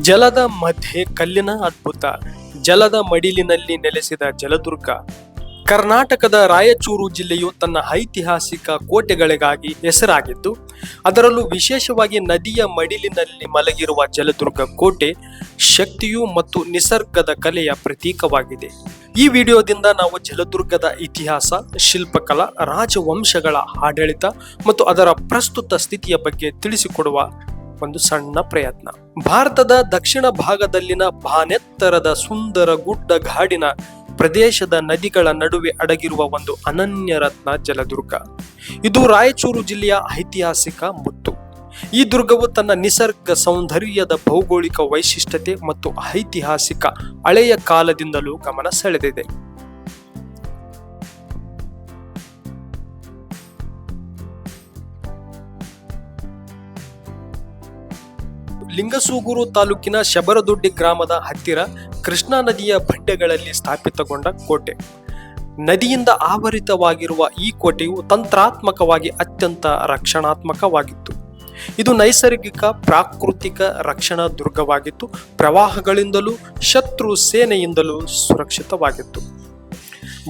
ಜಲದ ಮಧ್ಯೆ ಕಲ್ಲಿನ ಅದ್ಭುತ, ಜಲದ ಮಡಿಲಿನಲ್ಲಿ ನೆಲೆಸಿದ ಜಲದುರ್ಗ. ಕರ್ನಾಟಕದ ರಾಯಚೂರು ಜಿಲ್ಲೆಯು ತನ್ನ ಐತಿಹಾಸಿಕ ಕೋಟೆಗಳಿಗಾಗಿ ಹೆಸರಾಗಿದ್ದು, ಅದರಲ್ಲೂ ವಿಶೇಷವಾಗಿ ನದಿಯ ಮಡಿಲಿನಲ್ಲಿ ಮಲಗಿರುವ ಜಲದುರ್ಗ ಕೋಟೆ ಶಕ್ತಿಯು ಮತ್ತು ನಿಸರ್ಗದ ಕಲೆಯ ಪ್ರತೀಕವಾಗಿದೆ. ಈ ವಿಡಿಯೋದಿಂದ ನಾವು ಜಲದುರ್ಗದ ಇತಿಹಾಸ, ಶಿಲ್ಪಕಲಾ, ರಾಜವಂಶಗಳ ಆಡಳಿತ ಮತ್ತು ಅದರ ಪ್ರಸ್ತುತ ಸ್ಥಿತಿಯ ಬಗ್ಗೆ ತಿಳಿಸಿಕೊಡುವ ಒಂದು ಸಣ್ಣ ಪ್ರಯತ್ನ. ಭಾರತದ ದಕ್ಷಿಣ ಭಾಗದಲ್ಲಿನ ಬಾನೆತ್ತರದ ಸುಂದರ ಗುಡ್ಡ ಗಾಡಿನ ಪ್ರದೇಶದ ನದಿಗಳ ನಡುವೆ ಅಡಗಿರುವ ಒಂದು ಅನನ್ಯ ರತ್ನ ಜಲದುರ್ಗ. ಇದು ರಾಯಚೂರು ಜಿಲ್ಲೆಯ ಐತಿಹಾಸಿಕ ಮುತ್ತು. ಈ ದುರ್ಗವು ತನ್ನ ನಿಸರ್ಗ ಸೌಂದರ್ಯದ ಭೌಗೋಳಿಕ ವೈಶಿಷ್ಟ್ಯತೆ ಮತ್ತು ಐತಿಹಾಸಿಕ ಹಳೆಯ ಕಾಲದಿಂದಲೂ ಗಮನ ಸೆಳೆದಿದೆ. ಲಿಂಗಸೂಗೂರು ತಾಲೂಕಿನ ಶಬರದೊಡ್ಡಿ ಗ್ರಾಮದ ಹತ್ತಿರ ಕೃಷ್ಣಾ ನದಿಯ ಬಂಡೆಗಳಲ್ಲಿ ಸ್ಥಾಪಿತಗೊಂಡ ಕೋಟೆ. ನದಿಯಿಂದ ಆವರಿತವಾಗಿರುವ ಈ ಕೋಟೆಯು ತಂತ್ರಾತ್ಮಕವಾಗಿ ಅತ್ಯಂತ ರಕ್ಷಣಾತ್ಮಕವಾಗಿತ್ತು. ಇದು ನೈಸರ್ಗಿಕ, ಪ್ರಾಕೃತಿಕ ರಕ್ಷಣಾ ದುರ್ಗವಾಗಿತ್ತು. ಪ್ರವಾಹಗಳಿಂದಲೂ, ಶತ್ರು ಸೇನೆಯಿಂದಲೂ ಸುರಕ್ಷಿತವಾಗಿತ್ತು.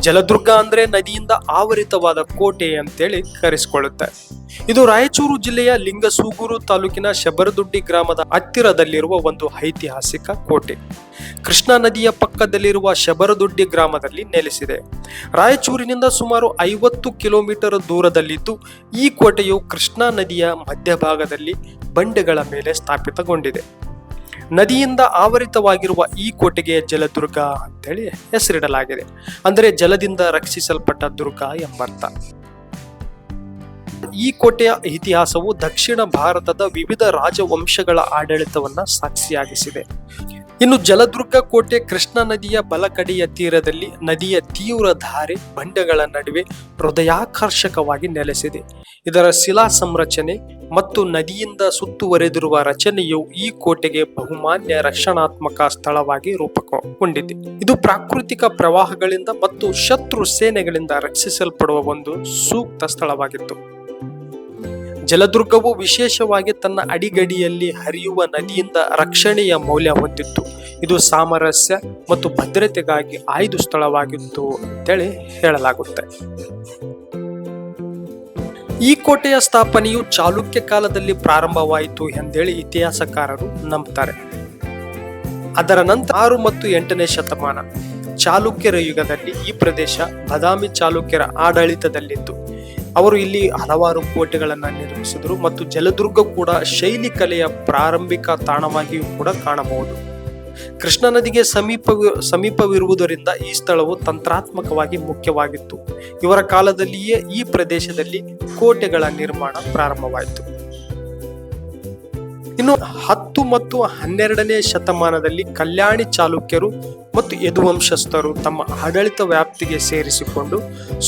ಜಲದುರ್ಗ ಅಂದ್ರೆ ನದಿಯಿಂದ ಆವರಿತವಾದ ಕೋಟೆ ಅಂತೇಳಿ ಕರೆಸಿಕೊಳ್ಳುತ್ತೆ. ಇದು ರಾಯಚೂರು ಜಿಲ್ಲೆಯ ಲಿಂಗಸೂಗೂರು ತಾಲೂಕಿನ ಶಬರದುಡ್ಡಿ ಗ್ರಾಮದ ಹತ್ತಿರದಲ್ಲಿರುವ ಒಂದು ಐತಿಹಾಸಿಕ ಕೋಟೆ. ಕೃಷ್ಣಾ ನದಿಯ ಪಕ್ಕದಲ್ಲಿರುವ ಶಬರದುಡ್ಡಿ ಗ್ರಾಮದಲ್ಲಿ ನೆಲೆಸಿದೆ. ರಾಯಚೂರಿನಿಂದ ಸುಮಾರು ಐವತ್ತು ಕಿಲೋಮೀಟರ್ ದೂರದಲ್ಲಿದ್ದು, ಈ ಕೋಟೆಯು ಕೃಷ್ಣಾ ನದಿಯ ಮಧ್ಯಭಾಗದಲ್ಲಿ ಬಂಡೆಗಳ ಮೇಲೆ ಸ್ಥಾಪಿತಗೊಂಡಿದೆ. ನದಿಯಿಂದ ಆವರಿತವಾಗಿರುವ ಈ ಕೋಟೆಗೆ ಜಲದುರ್ಗ ಅಂತೇಳಿ ಹೆಸರಿಡಲಾಗಿದೆ. ಅಂದರೆ ಜಲದಿಂದ ರಕ್ಷಿಸಲ್ಪಟ್ಟ ದುರ್ಗ ಎಂಬರ್ಥ. ಈ ಕೋಟೆಯ ಇತಿಹಾಸವು ದಕ್ಷಿಣ ಭಾರತದ ವಿವಿಧ ರಾಜವಂಶಗಳ ಆಡಳಿತವನ್ನ ಸಾಕ್ಷಿಯಾಗಿಸಿದೆ. ಇನ್ನು ಜಲದುರ್ಗ ಕೋಟೆ ಕೃಷ್ಣಾ ನದಿಯ ಬಲಕಡೆಯ ತೀರದಲ್ಲಿ ನದಿಯ ತೀವ್ರ ಧಾರೆ ಬಂಡೆಗಳ ನಡುವೆ ಹೃದಯಾಕರ್ಷಕವಾಗಿ ನೆಲೆಸಿದೆ. ಇದರ ಶಿಲಾ ಸಂರಚನೆ ಮತ್ತು ನದಿಯಿಂದ ಸುತ್ತುವರೆದಿರುವ ರಚನೆಯು ಈ ಕೋಟೆಗೆ ಬಹುಮಾನ್ಯ ರಕ್ಷಣಾತ್ಮಕ ಸ್ಥಳವಾಗಿ ರೂಪಗೊಂಡಿದೆ. ಇದು ಪ್ರಾಕೃತಿಕ ಪ್ರವಾಹಗಳಿಂದ ಮತ್ತು ಶತ್ರು ಸೇನೆಗಳಿಂದ ರಕ್ಷಿಸಲ್ಪಡುವ ಒಂದು ಸೂಕ್ತ ಸ್ಥಳವಾಗಿತ್ತು. ಜಲದುರ್ಗವು ವಿಶೇಷವಾಗಿ ತನ್ನ ಅಡಿಗಡಿಯಲ್ಲಿ ಹರಿಯುವ ನದಿಯಿಂದ ರಕ್ಷಣೆಯ ಮೌಲ್ಯ ಹೊಂದಿತ್ತು. ಇದು ಸಾಮರಸ್ಯ ಮತ್ತು ಭದ್ರತೆಗಾಗಿ ಆಯ್ದು ಸ್ಥಳವಾಗಿತ್ತು ಅಂತೇಳಿ ಹೇಳಲಾಗುತ್ತೆ. ಈ ಕೋಟೆಯ ಸ್ಥಾಪನೆಯು ಚಾಲುಕ್ಯ ಕಾಲದಲ್ಲಿ ಪ್ರಾರಂಭವಾಯಿತು ಎಂದೇಳಿ ಇತಿಹಾಸಕಾರರು ನಂಬುತ್ತಾರೆ ಅದರ ನಂತರ ಆರು ಮತ್ತು ಎಂಟನೇ ಶತಮಾನ ಚಾಲುಕ್ಯರ ಯುಗದಲ್ಲಿ ಈ ಪ್ರದೇಶ ಬದಾಮಿ ಚಾಲುಕ್ಯರ ಆಡಳಿತದಲ್ಲಿತ್ತು. ಅವರು ಇಲ್ಲಿ ಹಲವಾರು ಕೋಟೆಗಳನ್ನು ನಿರ್ಮಿಸಿದರು ಮತ್ತು ಜಲದುರ್ಗ ಕೂಡ ಶೈಲಿ ಕಲೆಯ ಪ್ರಾರಂಭಿಕ ತಾಣವಾಗಿಯೂ ಕೂಡ ಕಾಣಬಹುದು. ಕೃಷ್ಣಾ ನದಿಗೆ ಸಮೀಪ ಸಮೀಪವಿರುವುದರಿಂದ ಈ ಸ್ಥಳವು ತಂತ್ರಾತ್ಮಕವಾಗಿ ಮುಖ್ಯವಾಗಿತ್ತು. ಇವರ ಕಾಲದಲ್ಲಿಯೇ ಈ ಪ್ರದೇಶದಲ್ಲಿ ಕೋಟೆಗಳ ನಿರ್ಮಾಣ ಪ್ರಾರಂಭವಾಯಿತು. ಇನ್ನು ಹತ್ತು ಮತ್ತು ಹನ್ನೆರಡನೇ ಶತಮಾನದಲ್ಲಿ ಕಲ್ಯಾಣಿ ಚಾಲುಕ್ಯರು ಮತ್ತು ಯದುವಂಶಸ್ಥರು ತಮ್ಮ ಆಡಳಿತ ವ್ಯಾಪ್ತಿಗೆ ಸೇರಿಸಿಕೊಂಡು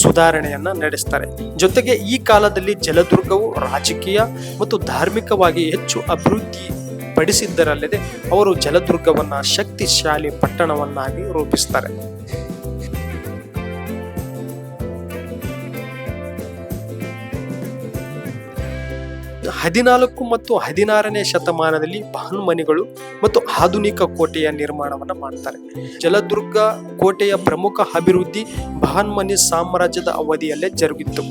ಸುಧಾರಣೆಯನ್ನ ನಡೆಸ್ತಾರೆ. ಜೊತೆಗೆ ಈ ಕಾಲದಲ್ಲಿ ಜಲದುರ್ಗವು ರಾಜಕೀಯ ಮತ್ತು ಧಾರ್ಮಿಕವಾಗಿ ಹೆಚ್ಚು ಅಭಿವೃದ್ಧಿ ಪಡಿಸಿದ್ದರಲ್ಲದೆ ಅವರು ಜಲದುರ್ಗವನ್ನು ಶಕ್ತಿಶಾಲಿ ಪಟ್ಟಣವನ್ನಾಗಿ ರೂಪಿಸ್ತಾರೆ. ಹದಿನಾಲ್ಕು ಮತ್ತು ಹದಿನಾರನೇ ಶತಮಾನದಲ್ಲಿ ಬಹನ್ಮನಿಗಳು ಮತ್ತು ಆಧುನಿಕ ಕೋಟೆಯ ನಿರ್ಮಾಣವನ್ನು ಮಾಡ್ತಾರೆ. ಜಲದುರ್ಗ ಕೋಟೆಯ ಪ್ರಮುಖ ಅಭಿವೃದ್ಧಿ ಬಹನ್ಮನಿ ಸಾಮ್ರಾಜ್ಯದ ಅವಧಿಯಲ್ಲೇ ಜರುಗಿತ್ತು.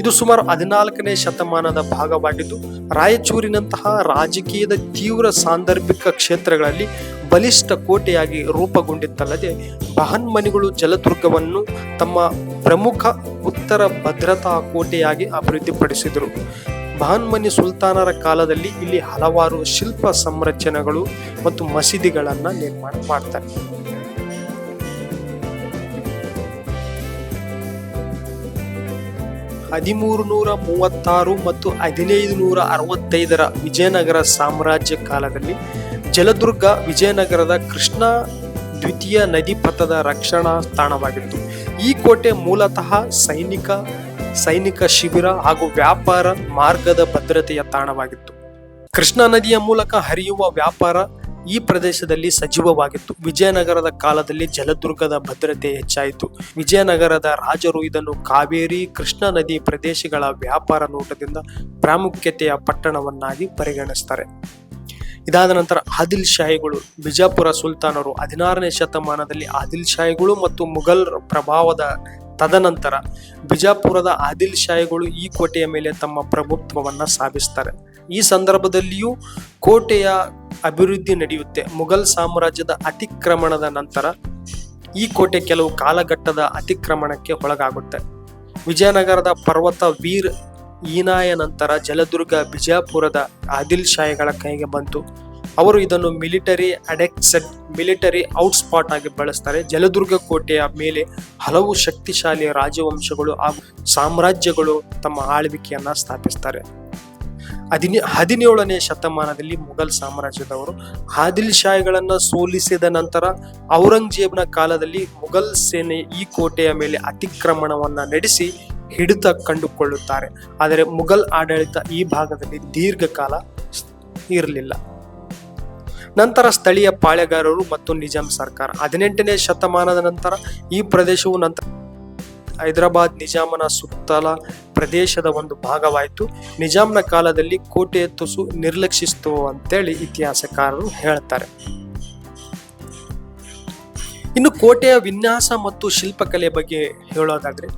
ಇದು ಸುಮಾರು ಹದಿನಾಲ್ಕನೇ ಶತಮಾನದ ಭಾಗವಾಗಿದ್ದು, ರಾಯಚೂರಿನಂತಹ ರಾಜಕೀಯದ ತೀವ್ರ ಸಾಂದರ್ಭಿಕ ಕ್ಷೇತ್ರಗಳಲ್ಲಿ ಬಲಿಷ್ಠ ಕೋಟೆಯಾಗಿ ರೂಪುಗೊಂಡಿತ್ತಲ್ಲದೆ ಬಹನ್ಮನಿಗಳು ಜಲದುರ್ಗವನ್ನು ತಮ್ಮ ಪ್ರಮುಖ ಉತ್ತರ ಭದ್ರತಾ ಕೋಟೆಯಾಗಿ ಅಭಿವೃದ್ಧಿಪಡಿಸಿದರು. ಬಹನ್ಮನಿ ಸುಲ್ತಾನರ ಕಾಲದಲ್ಲಿ ಇಲ್ಲಿ ಹಲವಾರು ಶಿಲ್ಪ ಸಂರಚನೆಗಳು ಮತ್ತು ಮಸೀದಿಗಳನ್ನು ನಿರ್ಮಾಣ ಮಾಡ್ತಾರೆ. ಹದಿಮೂರು ನೂರ ಮೂವತ್ತಾರು ಮತ್ತು ಹದಿನೈದು ನೂರ ಅರವತ್ತೈದರ ವಿಜಯನಗರ ಸಾಮ್ರಾಜ್ಯ ಕಾಲದಲ್ಲಿ ಜಲದುರ್ಗ ವಿಜಯನಗರದ ಕೃಷ್ಣ ದ್ವಿತೀಯ ನದಿ ಪಥದ ರಕ್ಷಣಾ ತಾಣವಾಗಿತ್ತು. ಈ ಕೋಟೆ ಮೂಲತಃ ಸೈನಿಕ ಸೈನಿಕ ಶಿಬಿರ ಹಾಗೂ ವ್ಯಾಪಾರ ಮಾರ್ಗದ ಭದ್ರತೆಯ ತಾಣವಾಗಿತ್ತು. ಕೃಷ್ಣಾ ನದಿಯ ಮೂಲಕ ಹರಿಯುವ ವ್ಯಾಪಾರ ಈ ಪ್ರದೇಶದಲ್ಲಿ ಸಜೀವವಾಗಿತ್ತು. ವಿಜಯನಗರದ ಕಾಲದಲ್ಲಿ ಜಲದುರ್ಗದ ಭದ್ರತೆ ಹೆಚ್ಚಾಯಿತು. ವಿಜಯನಗರದ ರಾಜರು ಇದನ್ನು ಕಾವೇರಿ, ಕೃಷ್ಣಾ ನದಿ ಪ್ರದೇಶಗಳ ವ್ಯಾಪಾರ ನೋಟದಿಂದ ಪ್ರಾಮುಖ್ಯತೆಯ ಪಟ್ಟಣವನ್ನಾಗಿ ಪರಿಗಣಿಸ್ತಾರೆ. ಇದಾದ ನಂತರ ಆದಿಲ್ ಶಾಹಿಗಳು, ಬಿಜಾಪುರ ಸುಲ್ತಾನರು ಹದಿನಾರನೇ ಶತಮಾನದಲ್ಲಿ ಆದಿಲ್ ಶಾಹಿಗಳು ಮತ್ತು ಮುಘಲ್ ಪ್ರಭಾವದ ತದನಂತರ ಬಿಜಾಪುರದ ಆದಿಲ್ ಶಾಹಿಗಳು ಈ ಕೋಟೆಯ ಮೇಲೆ ತಮ್ಮ ಪ್ರಭುತ್ವವನ್ನು ಸಾಧಿಸ್ತಾರೆ. ಈ ಸಂದರ್ಭದಲ್ಲಿಯೂ ಕೋಟೆಯ ಅಭಿವೃದ್ಧಿ ನಡೆಯುತ್ತೆ. ಮೊಘಲ್ ಸಾಮ್ರಾಜ್ಯದ ಅತಿಕ್ರಮಣದ ನಂತರ ಈ ಕೋಟೆ ಕೆಲವು ಕಾಲಘಟ್ಟದ ಅತಿಕ್ರಮಣಕ್ಕೆ ಒಳಗಾಗುತ್ತೆ. ವಿಜಯನಗರದ ಪರ್ವತ ವೀರ್ ಈನಾಯ ನಂತರ ಜಲದುರ್ಗ ಬಿಜಾಪುರದ ಆದಿಲ್ ಶಾಹಿಗಳ ಕೈಗೆ ಬಂತು. ಅವರು ಇದನ್ನು ಮಿಲಿಟರಿ ಅಡೆಕ್ಸೆಡ್ ಮಿಲಿಟರಿ ಔಟ್ಸ್ಪಾಟ್ ಆಗಿ ಬಳಸ್ತಾರೆ. ಜಲದುರ್ಗ ಕೋಟೆಯ ಮೇಲೆ ಹಲವು ಶಕ್ತಿಶಾಲಿ ರಾಜವಂಶಗಳು ಹಾಗೂ ಸಾಮ್ರಾಜ್ಯಗಳು ತಮ್ಮ ಆಳ್ವಿಕೆಯನ್ನ ಸ್ಥಾಪಿಸ್ತಾರೆ. ಹದಿನೇ, ಹದಿನೇಳನೇ ಶತಮಾನದಲ್ಲಿ ಮೊಘಲ್ ಸಾಮ್ರಾಜ್ಯದವರು ಆದಿಲ್ ಶಾಹಿಗಳನ್ನು ಸೋಲಿಸಿದ ನಂತರ ಔರಂಗಜೇಬ್ನ ಕಾಲದಲ್ಲಿ ಮೊಘಲ್ ಸೇನೆ ಈ ಕೋಟೆಯ ಮೇಲೆ ಅತಿಕ್ರಮಣವನ್ನು ನಡೆಸಿ ಹಿಡಿತ ಕಂಡುಕೊಳ್ಳುತ್ತಾರೆ. ಆದರೆ ಮೊಘಲ್ ಆಡಳಿತ ಈ ಭಾಗದಲ್ಲಿ ದೀರ್ಘಕಾಲ ಇರಲಿಲ್ಲ. ನಂತರ ಸ್ಥಳೀಯ ಪಾಳೆಗಾರರು ಮತ್ತು ನಿಜಾಂ ಸರ್ಕಾರ. ಹದಿನೆಂಟನೇ ಶತಮಾನದ ನಂತರ ಈ ಪ್ರದೇಶವು ನಂತರ ಹೈದರಾಬಾದ್, ನಿಜಾಮನ ಸುತ್ತಲ ಪ್ರದೇಶದ ಒಂದು ಭಾಗವಾಯಿತು. ನಿಜಾಂನ ಕಾಲದಲ್ಲಿ ಕೋಟೆಯ ತುಸು ನಿರ್ಲಕ್ಷಿಸಿತು ಅಂತೇಳಿ ಇತಿಹಾಸಕಾರರು ಹೇಳ್ತಾರೆ. ಇನ್ನು ಕೋಟೆಯ ವಿನ್ಯಾಸ ಮತ್ತು ಶಿಲ್ಪಕಲೆ ಬಗ್ಗೆ ಹೇಳೋದಾದ್ರೆ,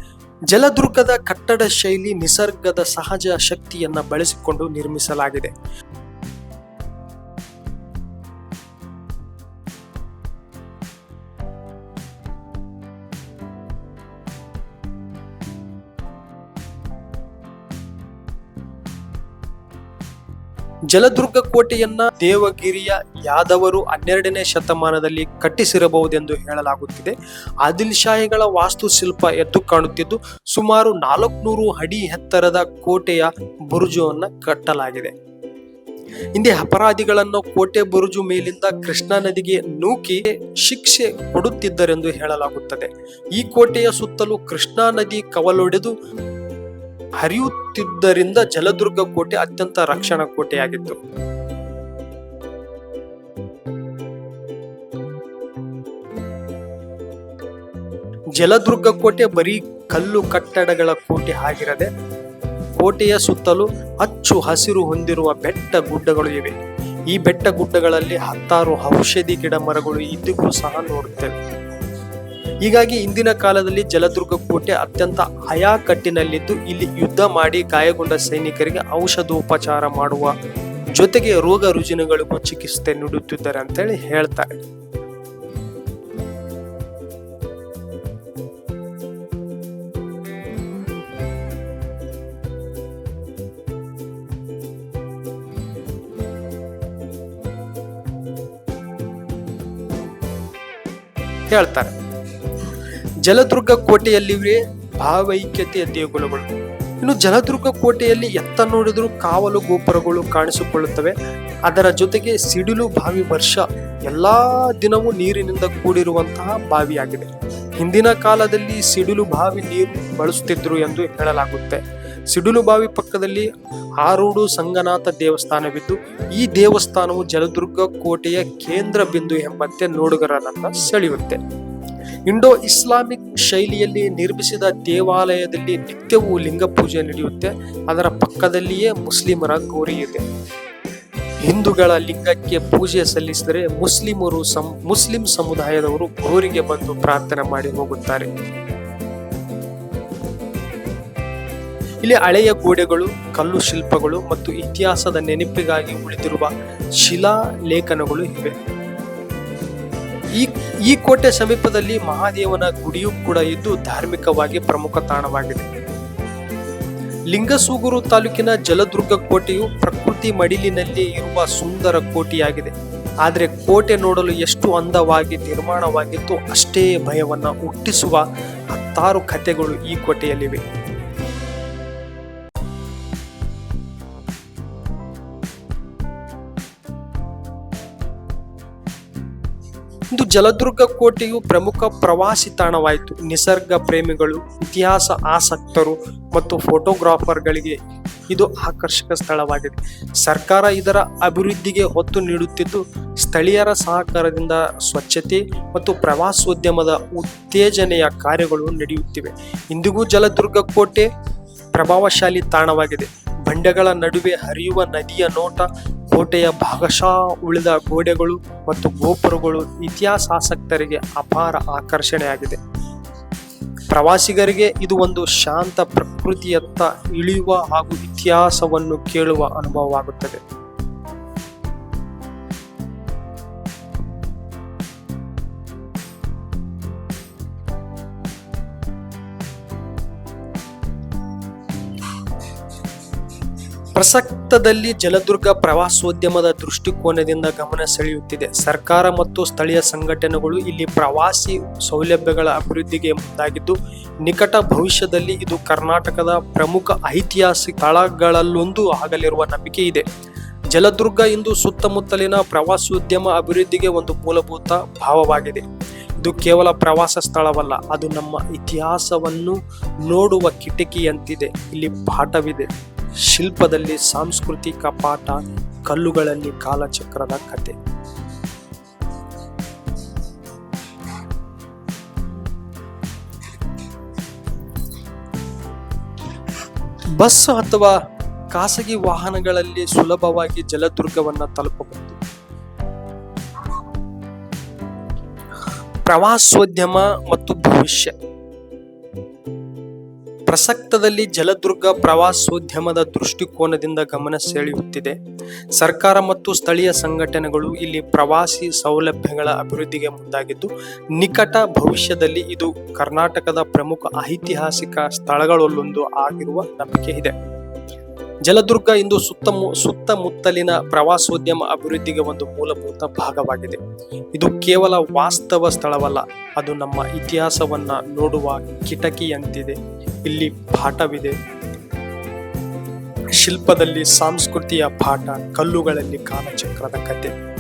ಜಲದುರ್ಗದ ಕಟ್ಟಡ ಶೈಲಿ ನಿಸರ್ಗದ ಸಹಜ ಶಕ್ತಿಯನ್ನ ಬಳಸಿಕೊಂಡು ನಿರ್ಮಿಸಲಾಗಿದೆ. ಜಲದುರ್ಗ ಕೋಟೆಯನ್ನ ದೇವಗಿರಿಯ ಯಾದವರು ಹನ್ನೆರಡನೇ ಶತಮಾನದಲ್ಲಿ ಕಟ್ಟಿಸಿರಬಹುದೆಂದು ಹೇಳಲಾಗುತ್ತಿದೆ. ಆದಿಲ್ ಶಾಹಿಗಳ ವಾಸ್ತುಶಿಲ್ಪ ಎದ್ದು ಕಾಣುತ್ತಿದ್ದು, ಸುಮಾರು ನಾಲ್ಕುನೂರು ಅಡಿ ಎತ್ತರದ ಕೋಟೆಯ ಬುರುಜವನ್ನು ಕಟ್ಟಲಾಗಿದೆ. ಹಿಂದೆ ಅಪರಾಧಿಗಳನ್ನು ಕೋಟೆ ಬುರುಜು ಮೇಲಿಂದ ಕೃಷ್ಣಾ ನದಿಗೆ ನೂಕಿ ಶಿಕ್ಷೆ ಕೊಡುತ್ತಿದ್ದರೆಂದು ಹೇಳಲಾಗುತ್ತದೆ. ಈ ಕೋಟೆಯ ಸುತ್ತಲೂ ಕೃಷ್ಣಾ ನದಿ ಕವಲೊಡೆದು ಹರಿಯುತ್ತಿದ್ದರಿಂದ ಜಲದುರ್ಗ ಕೋಟೆ ಅತ್ಯಂತ ರಕ್ಷಣಾ ಕೋಟೆಯಾಗಿತ್ತು. ಜಲದುರ್ಗ ಕೋಟೆ ಬರೀ ಕಲ್ಲು ಕಟ್ಟಡಗಳ ಕೋಟೆ ಆಗಿರದೆ, ಕೋಟೆಯ ಸುತ್ತಲೂ ಅಚ್ಚು ಹಸಿರು ಹೊಂದಿರುವ ಬೆಟ್ಟ ಗುಡ್ಡಗಳು ಇವೆ. ಈ ಬೆಟ್ಟ ಗುಡ್ಡಗಳಲ್ಲಿ ಹತ್ತಾರು ಔಷಧಿ ಗಿಡ ಮರಗಳು ಇದ್ದಿಗೂ ಸಹ ನೋಡುತ್ತೇವೆ. ಹೀಗಾಗಿ ಇಂದಿನ ಕಾಲದಲ್ಲಿ ಜಲದುರ್ಗ ಕೋಟೆ ಅತ್ಯಂತ ಹಯಾಕಟ್ಟಿನಲ್ಲಿದ್ದು ಇಲ್ಲಿ ಯುದ್ಧ ಮಾಡಿ ಗಾಯಗೊಂಡ ಸೈನಿಕರಿಗೆ ಔಷಧೋಪಚಾರ ಮಾಡುವ ಜೊತೆಗೆ ರೋಗ ರುಜಿನಗಳಿಗೂ ಚಿಕಿತ್ಸೆ ನೀಡುತ್ತಿದ್ದಾರೆ ಅಂತೇಳಿ ಹೇಳ್ತಾರೆ ಹೇಳ್ತಾರೆ. ಜಲದುರ್ಗ ಕೋಟೆಯಲ್ಲಿವೆ ಭಾವೈಕ್ಯತೆಯ ದೇಗುಲಗಳು. ಇನ್ನು ಜಲದುರ್ಗ ಕೋಟೆಯಲ್ಲಿ ಎತ್ತ ನೋಡಿದರೂ ಕಾವಲು ಗೋಪುರಗಳು ಕಾಣಿಸಿಕೊಳ್ಳುತ್ತವೆ. ಅದರ ಜೊತೆಗೆ ಸಿಡಿಲು ಬಾವಿ ವರ್ಷ ಎಲ್ಲಾ ದಿನವೂ ನೀರಿನಿಂದ ಕೂಡಿರುವಂತಹ ಬಾವಿಯಾಗಿದೆ. ಹಿಂದಿನ ಕಾಲದಲ್ಲಿ ಸಿಡಿಲು ಬಾವಿ ನೀರು ಬಳಸುತ್ತಿದ್ರು ಎಂದು ಹೇಳಲಾಗುತ್ತೆ. ಸಿಡಿಲು ಬಾವಿ ಪಕ್ಕದಲ್ಲಿ ಆರೂಡು ಸಂಗನಾಥ ದೇವಸ್ಥಾನವಿದ್ದು, ಈ ದೇವಸ್ಥಾನವು ಜಲದುರ್ಗ ಕೋಟೆಯ ಕೇಂದ್ರ ಬಿಂದು ಎಂಬಂತೆ ನೋಡುಗರನ್ನ ಸೆಳೆಯುತ್ತೆ. ಇಂಡೋ ಇಸ್ಲಾಮಿಕ್ ಶೈಲಿಯಲ್ಲಿ ನಿರ್ಮಿಸಿದ ದೇವಾಲಯದಲ್ಲಿ ನಿತ್ಯವೂ ಲಿಂಗ ಪೂಜೆ ನಡೆಯುತ್ತೆ. ಅದರ ಪಕ್ಕದಲ್ಲಿಯೇ ಮುಸ್ಲಿಮರ ಗೋರಿ ಇದೆ. ಹಿಂದೂಗಳ ಲಿಂಗಕ್ಕೆ ಪೂಜೆ ಸಲ್ಲಿಸಿದರೆ ಮುಸ್ಲಿಮರು ಸಂ, ಮುಸ್ಲಿಂ ಸಮುದಾಯದವರು ಗೋರಿಗೆ ಬಂದು ಪ್ರಾರ್ಥನೆ ಮಾಡಿ ಹೋಗುತ್ತಾರೆ. ಇಲ್ಲಿ ಹಳೆಯ ಗೋಡೆಗಳು, ಕಲ್ಲು ಶಿಲ್ಪಗಳು ಮತ್ತು ಇತಿಹಾಸದ ನೆನಪಿಗಾಗಿ ಉಳಿದಿರುವ ಶಿಲಾ ಲೇಖನಗಳು ಇವೆ. ಈ ಕೋಟೆ ಸಮೀಪದಲ್ಲಿ ಮಹಾದೇವನ ಗುಡಿಯೂ ಕೂಡ ಇದ್ದು ಧಾರ್ಮಿಕವಾಗಿ ಪ್ರಮುಖ ತಾಣವಾಗಿದೆ. ಲಿಂಗಸೂಗೂರು ತಾಲೂಕಿನ ಜಲದುರ್ಗ ಕೋಟೆಯು ಪ್ರಕೃತಿ ಮಡಿಲಿನಲ್ಲಿ ಇರುವ ಸುಂದರ ಕೋಟೆಯಾಗಿದೆ. ಆದರೆ ಕೋಟೆ ನೋಡಲು ಎಷ್ಟು ಅಂದವಾಗಿ ನಿರ್ಮಾಣವಾಗಿತ್ತು ಅಷ್ಟೇ ಭಯವನ್ನು ಹುಟ್ಟಿಸುವ ಹತ್ತಾರು ಕಥೆಗಳು ಈ ಕೋಟೆಯಲ್ಲಿವೆ. ಇಂದು ಜಲದುರ್ಗ ಕೋಟೆಯು ಪ್ರಮುಖ ಪ್ರವಾಸಿ ತಾಣವಾಯಿತು. ನಿಸರ್ಗ ಪ್ರೇಮಿಗಳು, ಇತಿಹಾಸ ಆಸಕ್ತರು ಮತ್ತು ಫೋಟೋಗ್ರಾಫರ್ಗಳಿಗೆ ಇದು ಆಕರ್ಷಕ ಸ್ಥಳವಾಗಿದೆ. ಸರ್ಕಾರ ಇದರ ಅಭಿವೃದ್ಧಿಗೆ ಒತ್ತು ನೀಡುತ್ತಿದ್ದು, ಸ್ಥಳೀಯರ ಸಹಕಾರದಿಂದ ಸ್ವಚ್ಛತೆ ಮತ್ತು ಪ್ರವಾಸೋದ್ಯಮದ ಉತ್ತೇಜನೆಯ ಕಾರ್ಯಗಳು ನಡೆಯುತ್ತಿವೆ. ಇಂದಿಗೂ ಜಲದುರ್ಗ ಕೋಟೆ ಪ್ರಭಾವಶಾಲಿ ತಾಣವಾಗಿದೆ. ಬಂಡೆಗಳ ನಡುವೆ ಹರಿಯುವ ನದಿಯ ನೋಟ ಕೋಟೆಯ ಭಾಗಶಃ ಉಳಿದ ಗೋಡೆಗಳು ಮತ್ತು ಗೋಪುರಗಳು ಇತಿಹಾಸಾಸಕ್ತರಿಗೆ ಅಪಾರ ಆಕರ್ಷಣೆಯಾಗಿದೆ. ಪ್ರವಾಸಿಗರಿಗೆ ಇದು ಒಂದು ಶಾಂತ ಪ್ರಕೃತಿಯತ್ತ ಇಳಿಯುವ ಹಾಗೂ ಇತಿಹಾಸವನ್ನು ಕೇಳುವ ಅನುಭವವಾಗುತ್ತದೆ. ಪ್ರಸಕ್ತದಲ್ಲಿ ಜಲದುರ್ಗ ಪ್ರವಾಸೋದ್ಯಮದ ದೃಷ್ಟಿಕೋನದಿಂದ ಗಮನ ಸೆಳೆಯುತ್ತಿದೆ. ಸರ್ಕಾರ ಮತ್ತು ಸ್ಥಳೀಯ ಸಂಘಟನೆಗಳು ಇಲ್ಲಿ ಪ್ರವಾಸಿ ಸೌಲಭ್ಯಗಳ ಅಭಿವೃದ್ಧಿಗೆ ಮುಂದಾಗಿದ್ದು, ನಿಕಟ ಭವಿಷ್ಯದಲ್ಲಿ ಇದು ಕರ್ನಾಟಕದ ಪ್ರಮುಖ ಐತಿಹಾಸಿಕ ಸ್ಥಳಗಳಲ್ಲೊಂದು ಆಗಲಿರುವ ನಂಬಿಕೆ ಇದೆ. ಜಲದುರ್ಗ ಇಂದು ಸುತ್ತಮುತ್ತಲಿನ ಪ್ರವಾಸೋದ್ಯಮ ಅಭಿವೃದ್ಧಿಗೆ ಒಂದು ಮೂಲಭೂತ ಭಾವವಾಗಿದೆ. ಇದು ಕೇವಲ ಪ್ರವಾಸ ಸ್ಥಳವಲ್ಲ, ಅದು ನಮ್ಮ ಇತಿಹಾಸವನ್ನು ನೋಡುವ ಕಿಟಕಿಯಂತಿದೆ. ಇಲ್ಲಿ ಪಾಠವಿದೆ. ಶಿಲ್ಪದಲ್ಲಿ ಸಾಂಸ್ಕೃತಿಕ ಪಾಠ, ಕಲ್ಲುಗಳಲ್ಲಿ ಕಾಲಚಕ್ರದ ಕತೆ. ಬಸ್ ಅಥವಾ ಖಾಸಗಿ ವಾಹನಗಳಲ್ಲಿ ಸುಲಭವಾಗಿ ಜಲದುರ್ಗವನ್ನು ತಲುಪಬಹುದು. ಪ್ರವಾಸೋದ್ಯಮ ಮತ್ತು ಭವಿಷ್ಯ. ಪ್ರಸಕ್ತದಲ್ಲಿ ಜಲದುರ್ಗ ಪ್ರವಾಸೋದ್ಯಮದ ದೃಷ್ಟಿಕೋನದಿಂದ ಗಮನ ಸೆಳೆಯುತ್ತಿದೆ. ಸರ್ಕಾರ ಮತ್ತು ಸ್ಥಳೀಯ ಸಂಘಟನೆಗಳು ಇಲ್ಲಿ ಪ್ರವಾಸಿ ಸೌಲಭ್ಯಗಳ ಅಭಿವೃದ್ಧಿಗೆ ಮುಂದಾಗಿದ್ದು, ನಿಕಟ ಭವಿಷ್ಯದಲ್ಲಿ ಇದು ಕರ್ನಾಟಕದ ಪ್ರಮುಖ ಐತಿಹಾಸಿಕ ಸ್ಥಳಗಳಲ್ಲೊಂದು ಆಗಿರುವ ನಂಬಿಕೆ ಇದೆ. ಜಲದುರ್ಗ ಇಂದು ಸುತ್ತಮು, ಸುತ್ತಮುತ್ತಲಿನ ಪ್ರವಾಸೋದ್ಯಮ ಅಭಿವೃದ್ಧಿಗೆ ಒಂದು ಮೂಲಭೂತ ಭಾಗವಾಗಿದೆ. ಇದು ಕೇವಲ ವಾಸ್ತವ ಸ್ಥಳವಲ್ಲ, ಅದು ನಮ್ಮ ಇತಿಹಾಸವನ್ನ ನೋಡುವ ಕಿಟಕಿಯಂತಿದೆ. ಇಲ್ಲಿ ಪಾಠವಿದೆ. ಶಿಲ್ಪದಲ್ಲಿ ಸಾಂಸ್ಕೃತಿಯ ಪಾಠ, ಕಲ್ಲುಗಳಲ್ಲಿ ಕಾಲಚಕ್ರದ ಕತೆ.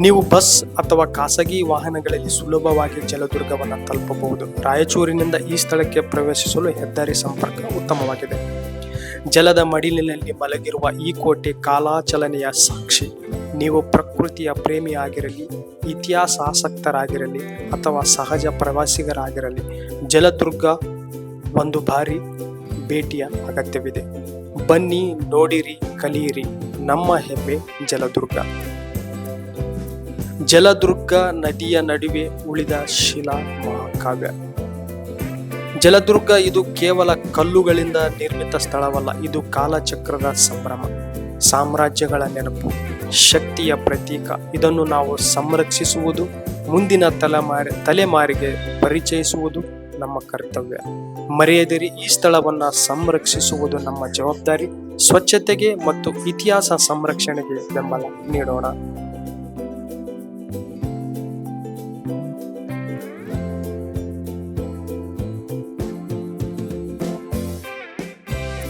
ನೀವು ಬಸ್ ಅಥವಾ ಖಾಸಗಿ ವಾಹನಗಳಲ್ಲಿ ಸುಲಭವಾಗಿ ಜಲದುರ್ಗವನ್ನು ತಲುಪಬಹುದು. ರಾಯಚೂರಿನಿಂದ ಈ ಸ್ಥಳಕ್ಕೆ ಪ್ರವೇಶಿಸಲು ಹೆದ್ದಾರಿ ಸಂಪರ್ಕ ಉತ್ತಮವಾಗಿದೆ. ಜಲದ ಮಡಿಲಿನಲ್ಲಿ ಮಲಗಿರುವ ಈ ಕೋಟೆ ಕಾಲಾಚಲನೆಯ ಸಾಕ್ಷಿ. ನೀವು ಪ್ರಕೃತಿಯ ಪ್ರೇಮಿಯಾಗಿರಲಿ ಇತಿಹಾಸ ಆಸಕ್ತರಾಗಿರಲಿ ಅಥವಾ ಸಹಜ ಪ್ರವಾಸಿಗರಾಗಿರಲಿ, ಜಲದುರ್ಗ ಒಂದು ಬಾರಿ ಭೇಟಿಯ ಅಗತ್ಯವಿದೆ. ಬನ್ನಿ, ನೋಡಿರಿ, ಕಲಿಯಿರಿ, ನಮ್ಮ ಹೆಮ್ಮೆ ಜಲದುರ್ಗ. ಜಲದುರ್ಗ ನದಿಯ ನಡುವೆ ಉಳಿದ ಶಿಲಾ ಮಹಾಕಾವ್ಯ. ಜಲದುರ್ಗ ಇದು ಕೇವಲ ಕಲ್ಲುಗಳಿಂದ ನಿರ್ಮಿತ ಸ್ಥಳವಲ್ಲ, ಇದು ಕಾಲಚಕ್ರದ ಸಂಭ್ರಮ, ಸಾಮ್ರಾಜ್ಯಗಳ ನೆನಪು, ಶಕ್ತಿಯ ಪ್ರತೀಕ. ಇದನ್ನು ನಾವು ಸಂರಕ್ಷಿಸುವುದು, ಮುಂದಿನ ತಲೆಮಾರಿ, ತಲೆಮಾರಿಗೆ ಪರಿಚಯಿಸುವುದು ನಮ್ಮ ಕರ್ತವ್ಯ. ಮರೆಯದಿರಿ ಈ ಸ್ಥಳವನ್ನು ಸಂರಕ್ಷಿಸುವುದು ನಮ್ಮ ಜವಾಬ್ದಾರಿ. ಸ್ವಚ್ಛತೆಗೆ ಮತ್ತು ಇತಿಹಾಸ ಸಂರಕ್ಷಣೆಗೆ ಬೆಂಬಲ ನೀಡೋಣ.